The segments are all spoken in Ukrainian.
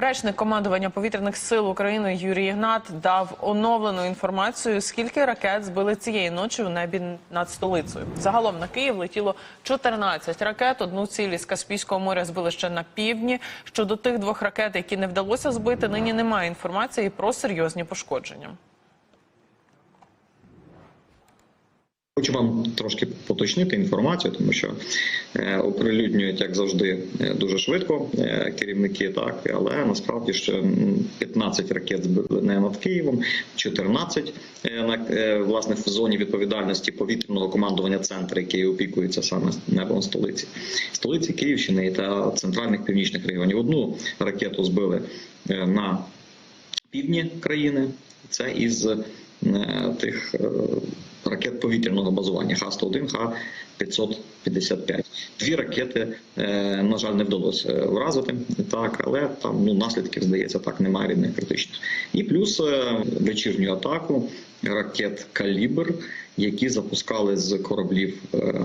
Речник командування повітряних сил України Юрій Ігнат дав оновлену інформацію, скільки ракет збили цієї ночі у небі над столицею. Загалом на Київ летіло 14 ракет. Одну цілі з Каспійського моря збили ще на півдні. Щодо тих двох ракет, які не вдалося збити, нині немає інформації про серйозні пошкодження. Хочу вам трошки поточнити інформацію, тому що е, оприлюднюють, як завжди, е, дуже швидко е, керівники, так але насправді ще 15 ракет збили над Києвом, 14 е, на е, власне в зоні відповідальності повітряного командування центру, який опікується саме небом столиці, столиці Київщини та центральних північних регіонів. Одну ракету збили на півдні країни. Це із тих е, ракет повітряного базування Х-101, Х-555. Дві ракети, е, на жаль, не вдалося вразити, так, але там ну, наслідків, здається, так немає від них критичних. І плюс е, вечірню атаку ракет Калібр, які запускали з кораблів. е,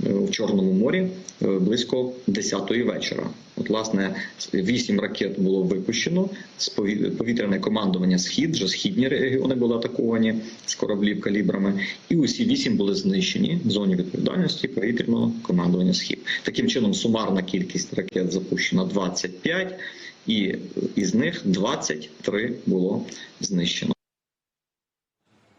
в Чорному морі е, близько 10-ї вечора. Власне, вісім ракет було випущено з пові- повітряне командування Схід, вже східні регіони були атаковані з кораблів калібрами, і усі вісім були знищені в зоні відповідальності повітряного командування Схід. Таким чином, сумарна кількість ракет запущена 25, і із них 23 було знищено.